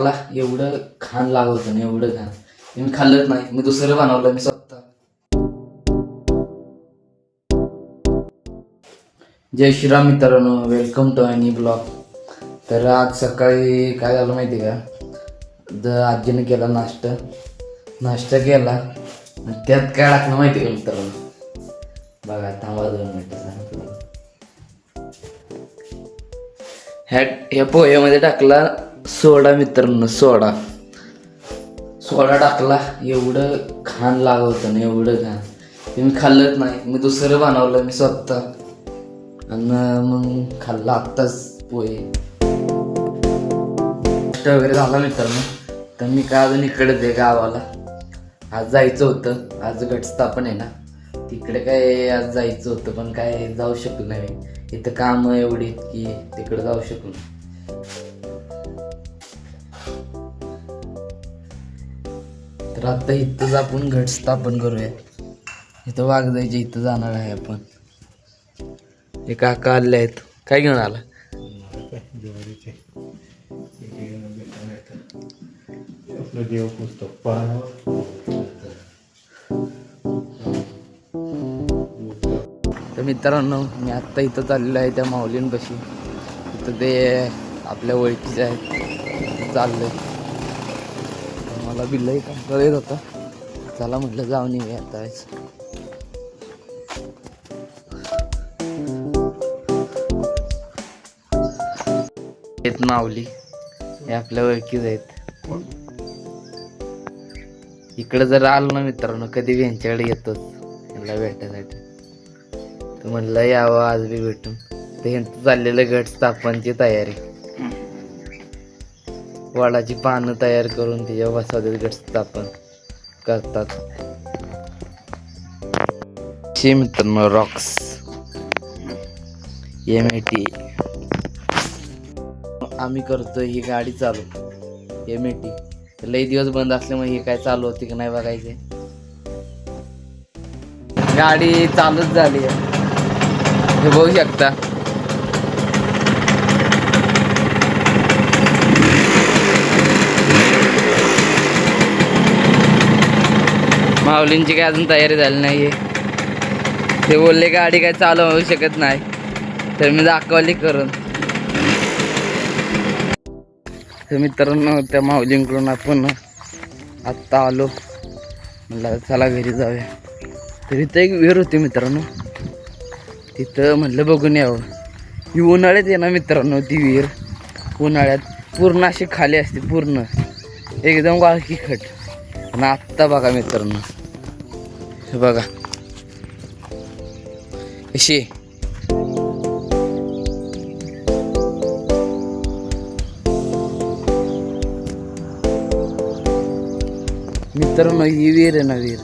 मला एवढं खाण लागत होतं ना एवढं खाण मी खाल्लंच नाही. मी दुसरं बनवलं मी स्वतः. जय श्रीराम मित्रांनो वेलकम टू any ब्लॉग तर आज सकाळी काय झालं माहिती का? द आजीने केला नाश्ता. नाश्ता केला. आणि त्यात काय टाकलं माहिती का मित्रांनो? बघा थांबा दोन मिनिटं. ह्या ह्या पोह्यामध्ये टाकला सोडा मित्रांनो सोडा. सोडा टाकला. एवढं घाण लागवतं होतं ना एवढं घाण. ते मी खाल्लंच नाही. मी दुसरं बनवलं मी स्वतः. आणि मग खाल्लं आत्ताच पोहे. नाश्ता वगैरे झाला मित्रांनो. तर मी का अजून इकडे आहे गावाला. आज जायचं होतं. आज घटस्थापन आहे ना. तिकडे काय आज जायचं होतं पण काय जाऊ शकलो नाही. इथं कामं एवढी की तिकडे जाऊ शकलो तर आता इथंच आपण घट स्थापन करूया. इथं वाघजायच्या इथं जाणार आहे आपण. हे काका आले आहेत. काय घेऊन आला? आपलं देव पुस्तक तर मित्रांनो मी आत्ता इथं चाललेलो आहे त्या माऊलींपाशी. इथं ते आपल्या ओळखीचे आहेत. चाललंय. मला बिल्लही काम येत होता. चला म्हटलं जाऊन येऊया आता आज. आहेत माऊली. हे आपल्या ओळखीच आहेत. इकडे जर आलो ना मित्रांनो कधी यांच्याकडे येतोच. यांना भेटायसाठी. तर म्हणलं यावं आज बी भेटून. तर ह्यांचं चाललेलं घट स्थापनची तयारी. वडाची पानं तयार करून त्याच्या वसाहतीत घट स्थापन करतात. शे मित्रांनो रॉक्स एम ए टी आम्ही करतो ही गाडी चालू. एम ए टी लई दिवस बंद असल्यामुळे ही काय चालू होती की नाही बघायचे. गाडी चालूच झाली आहे. हे बघू शकता. माऊलींची काय अजून तयारी झाली नाहीये. ते बोलले गाडी काय चालू होऊ शकत नाही. तर मी दाखवली करून. तर मित्रांनो त्या माऊलींकडून आपण आत्ता आलो. म्हणलं चला घरी जाऊया. तर इथं एक विहीर होती मित्रांनो. तिथं म्हटलं बघून यावं. ही उन्हाळ्यात आहे ना मित्रांनो ती विहीर. उन्हाळ्यात पूर्ण अशी खाली असते पूर्ण. एकदम वाळकी खट. आणि आत्ता बघा मित्रांनो. हे बघा. कशी? आहे? मित्रांनो ही विहीर आहे ना विहीर.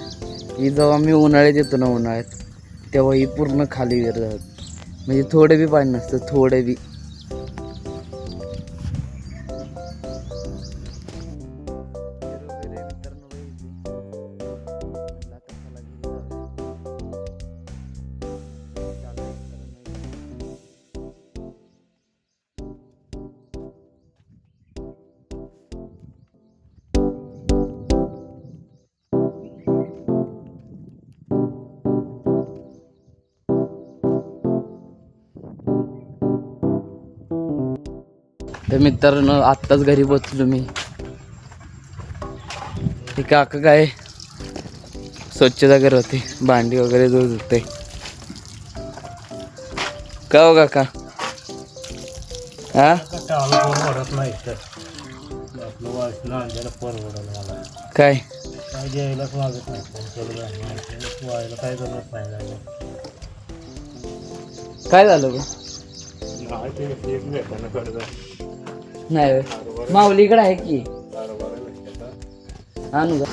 ही जेव्हा मी उन्हाळ्यात येतो ना उन्हाळ्यात तेव्हा ही पूर्ण खाली विहीर जात म्हणजे थोडे बी पाणी नसतं थोडे बी. तर मित्रांनो आत्ताच घरी पोचलो मी. हे काका काय? स्वच्छता करत होते. भांडी वगैरे धुत होते का हो काका? हा? परवडत नाही काय? काय द्यायलाच मागत नाही काय नाही काय झालं ग? नाही ते माऊलीकडे आहे की. आणू का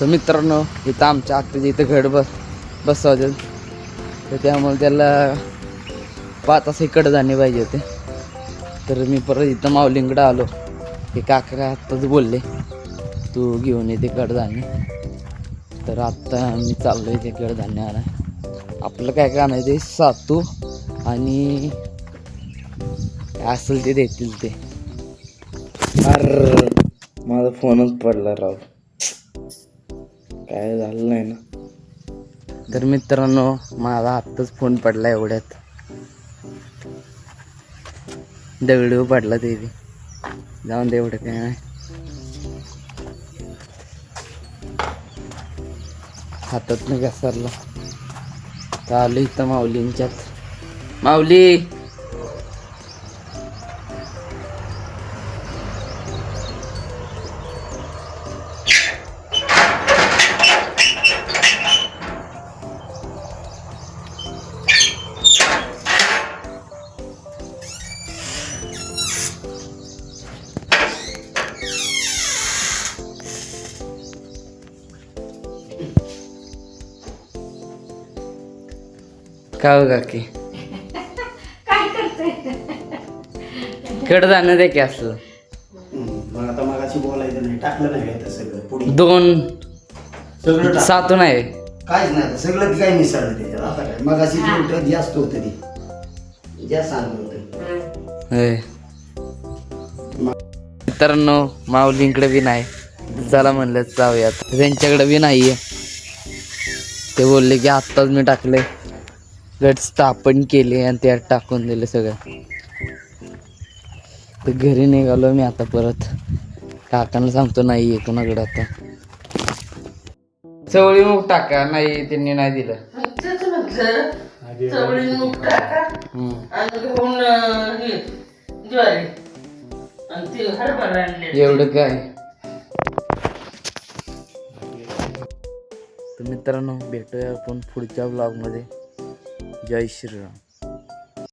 तर मित्रांनो इथं आमच्या आत्ताच्या इथं घर बस बसवते तर त्यामुळे त्याला पाच तास इकडं जाणे पाहिजे होते. तर मी परत इथं माऊलींकडे आलो. हे काका आत्ताच बोलले तू घेऊन येते कडधान्य तर आत्ता मी चाललो आहे ते कडधान्य आणा आपलं काय काय आणायचं आहे सातू आणि असेल ते देतील ते. अर माझा फोनच पडला राव. काय झालं नाही ना. तर मित्रांनो माझा आत्ताच फोन पडला एवढ्यात. दगडू पडला ते बी. जाऊन दे एवढं काय नाही. हातात नाही घसरला चालू इथं माऊलींच्यात. माऊली! का हो काकी. काय करते कडे जाणं दे की असं मग आता मगाशी बोलायचं नाही टाकलं नाही काय सगळं? पुढे. दोन. सगळं टाक. सातून आहे. काहीच नाही आता सगळं काय मिसळलं त्याच्यात. आता काय? मगाशी जास्त होतं ते. जास्त सांगत होतं. होय. मित्रांनो माऊलींकडे बी नाही. चला म्हणलं जाऊयात. त्यांच्याकडे बी नाहीये. ते बोलले की आत्ताच मी टाकले गट स्थापन केले आणि त्यात टाकून दिले सगळं. तर घरी निघालो मी आता परत. काकांना सांगतो नाही आहे कोणाकडे आता. चवळी मग टाका. नाही त्यांनी नाही दिलं. चवळी मूग टाका. आणि ज्वारी. आणले. एवढं काय? तर मित्रांनो भेटूया आपण पुढच्या ब्लॉगमध्ये जय श्रीराम